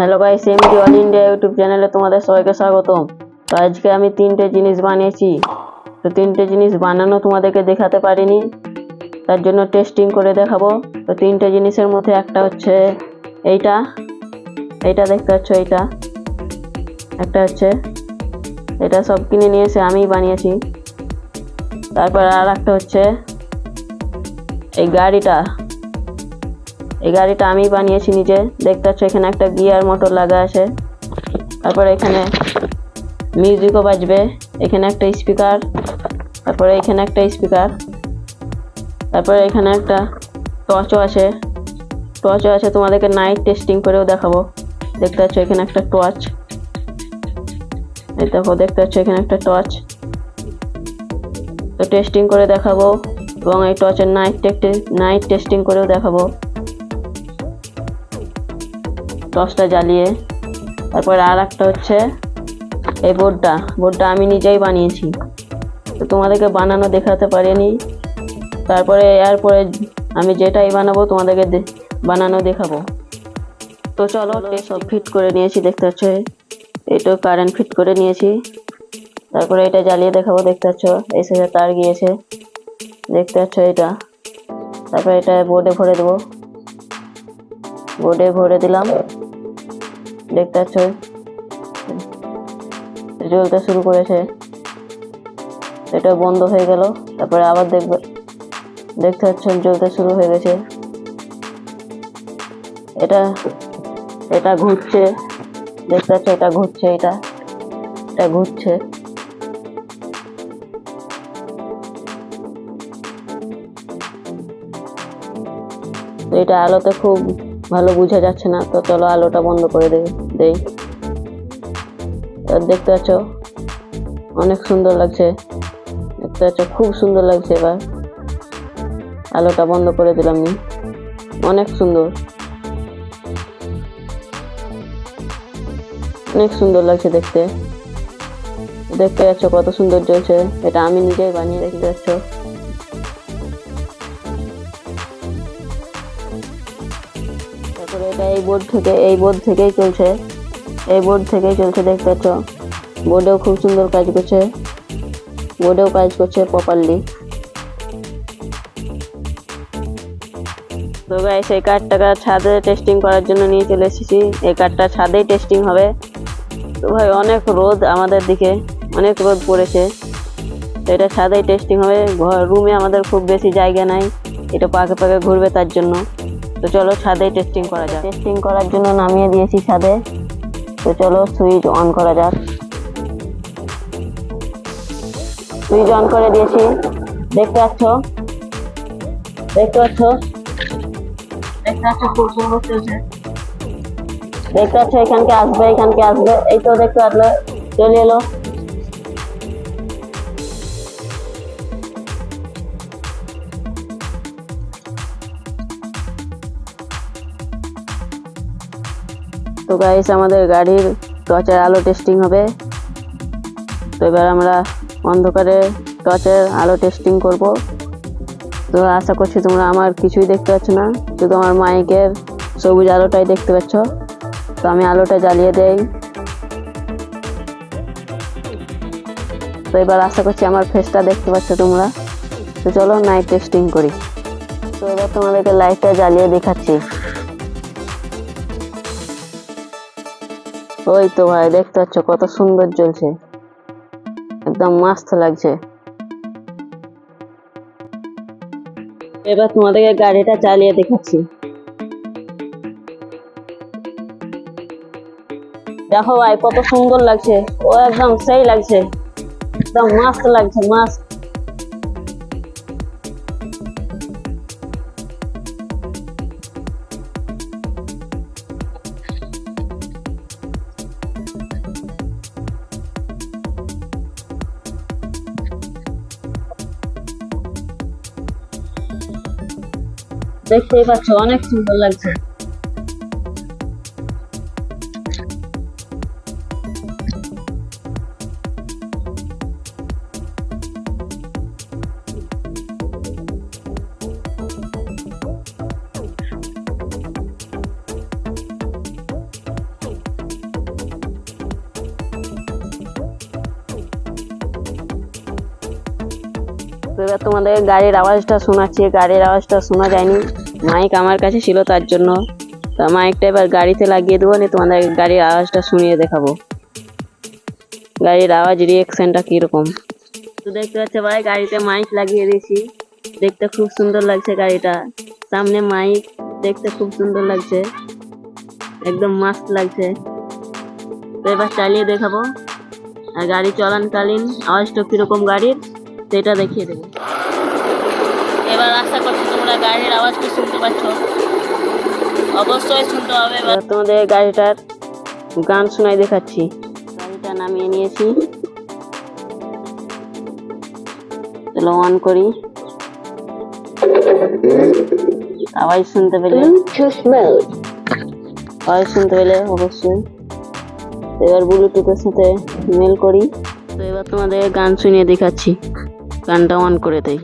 Hello guys MD all India YouTube চ্যানেলে তোমাদের সবাইকে স্বাগতম। তো আজকে আমি তিনটে জিনিস বানিয়েছি। তো তিনটে জিনিস বানানো তোমাদেরকে দেখাতে পারিনি, তার জন্য টেস্টিং করে দেখাবো। তো তিনটে জিনিসের মধ্যে একটা হচ্ছে এইটা এইটা দেখতে পাচ্ছ এইটা, একটা হচ্ছে এটা সব কিনে নিয়ে এসে আমিই বানিয়েছি। তারপর আর একটা হচ্ছে এই গাড়িটা। এই গাড়িটা আমি বানিয়েছি নিজে। দেখতে পাচ্ছ, এখানে একটা গিয়ার মোটর লাগা আছে। তারপরে এখানে মিউজিকও বাজবে। এখানে একটা স্পিকার তারপরে এখানে একটা স্পিকার তারপরে এখানে একটা টর্চও আছে। টর্চও আছে, তোমাদেরকে নাইট টেস্টিং করেও দেখাবো। দেখতে পাচ্ছ, এখানে একটা টর্চ এই দেখো, দেখতে পাচ্ছ, এখানে একটা টর্চ তো টেস্টিং করে দেখাবো এবং এই টর্চের নাইট নাইট টেস্টিং করেও দেখাবো। টর্চটা জ্বালিয়ে তারপর আর একটা হচ্ছে এই বোর্ডটা। বোর্ডটা আমি নিজেই বানিয়েছি। তো তোমাদেরকে বানানো দেখাতে পারিনি। তারপরে এরপরে আমি যেটাই বানাবো তোমাদেরকে বানানো দেখাবো। তো চলো সব ফিট করে নিয়েছি, দেখতে পাচ্ছ? এইটা কারেন্ট ফিট করে নিয়েছি। তারপরে এটা জ্বালিয়ে দেখাবো, দেখতে পাচ্ছ? এই সাথে তার গিয়েছে। দেখতে পাচ্ছ এটা? তারপরে এটা বোর্ডে ভরে দেবো। বোর্ডে ভরে দিলাম। দেখতে পাচ্ছ জ্বলতে শুরু করেছে। এটা বন্ধ হয়ে গেল। তারপরে আবার দেখবে। দেখতে পাচ্ছ জ্বলতে শুরু হয়ে গেছে। এটা এটা ঘুরছে। দেখতে পাচ্ছ, এটা ঘুরছে, এটা এটা ঘুরছে। এটা আলোতে খুব ভালো বোঝা যাচ্ছে না, তো চলো আলোটা বন্ধ করে দেই তো দেখতে পাচ্ছ, অনেক সুন্দর লাগছে। দেখতে পাচ্ছ, খুব সুন্দর লাগছে এবার। আলোটা বন্ধ করে দিলাম নি অনেক সুন্দর। অনেক সুন্দর লাগছে দেখতে। দেখতে পাচ্ছ কত সুন্দর জ্বলছে। এটা আমি নিজেই বানিয়ে দেখতে পাচ্ছ। তারপরে এটা এই বোর্ড থেকে, এই বোর্ড থেকেই চলছে। এই বোর্ড থেকেই চলছে, দেখতে পাচ্ছ? বোর্ডেও খুব সুন্দর কাজ করছে। বোর্ডেও কাজ করছে প্রপারলি তো গাইস এই কার্ডটাকে ছাদে টেস্টিং করার জন্য নিয়ে চলে এসেছি। এই কার্ডটা ছাদেই টেস্টিং হবে। তো ভাই, অনেক রোদ আমাদের দিকে। অনেক রোদ পড়েছে। তো এটা ছাদেই টেস্টিং হবে। ঘর রুমে আমাদের খুব বেশি জায়গা নাই। এটা পাকে পাকে ঘুরবে তার জন্য। তো চলো ছাদে টেস্টিং করা যাক। টেস্টিং করার জন্য নামিয়ে দিয়েছি ছাদে। তো চলো সুইচ অন করা যাক। সুইচ অন করে দিয়েছি। দেখতে পাচ্ছ? দেখতে পাচ্ছ? দেখতে পাচ্ছ? সুন্দর দেখতে পাচ্ছ? এখানকে আসবে এখানকে আসবে। এই তো দেখতে পাচ্লে চলে এলো। তো গাইস আমাদের গাড়ির টর্চের আলো টেস্টিং হবে। তো এবার আমরা অন্ধকারে টর্চের আলো টেস্টিং করব। তো আশা করছি তোমরা আমার কিছুই দেখতে পাচ্ছ না, শুধু আমার মাইকের সবুজ আলোটাই দেখতে পাচ্ছ। তো আমি আলোটা জ্বালিয়ে দেই। তো এবার আশা করছি আমার ফেসটা দেখতে পাচ্ছ তোমরা। তো চলো নাইট টেস্টিং করি। তো এবার তোমাদেরকে লাইটটা জ্বালিয়ে দেখাচ্ছি। ওই তো ভাই, দেখতে পাচ্ছ কত সুন্দর জ্বলছে। একদম মাস্ত লাগছে। এবার তোমাদেরকে গাড়িটা চালিয়ে দেখাচ্ছি। দেখো ভাই, কত সুন্দর লাগছে। ও একদম সেই লাগছে। একদম মাস্ত লাগছে, মাস্ত। দেখতেই পাচ্ছ অনেক সুন্দর লাগছে। তো এবার তোমাদের গাড়ির আওয়াজটা শোনাচ্ছি, গাড়ির আওয়াজটা শোনা যায়নি। মাইক আমার কাছে ছিল তার জন্য। তো মাইকটা এবার গাড়িতে লাগিয়ে দেবো, নিয়ে তোমাদের গাড়ির আওয়াজটা শুনিয়ে দেখাবো। গাড়ির আওয়াজ রিয়েকশনটা কীরকম। তো দেখতে পাচ্ছ ভাই, গাড়িতে মাইক লাগিয়ে দিয়েছি। দেখতে খুব সুন্দর লাগছে গাড়িটা। সামনে মাইক দেখতে খুব সুন্দর লাগছে। একদম মাস্ত লাগছে। তো এবার চালিয়ে দেখাবো। আর গাড়ি চলানকালীন আওয়াজটা কীরকম গাড়ির? সেটা দেখিয়ে দেবো। এবার আশা করছি তোমরা গাড়ির আওয়াজটা শুনতে পাচ্ছ। অবশ্যই শুনতে হবে এবার। তোমাদের গাড়িটার গান শোনাই দেখাচ্ছি। গাড়িটা নামিয়ে নিয়েছি। চলো অন করি। আওয়াজ শুনতে পেলে। আওয়াজ শুনতে পেলে অবশ্যই। এবার ব্লুটুথের সাথে মেল করি। তো এবার তোমাদের গান শুনিয়ে দেখাচ্ছি। গানটা অন করে দেই।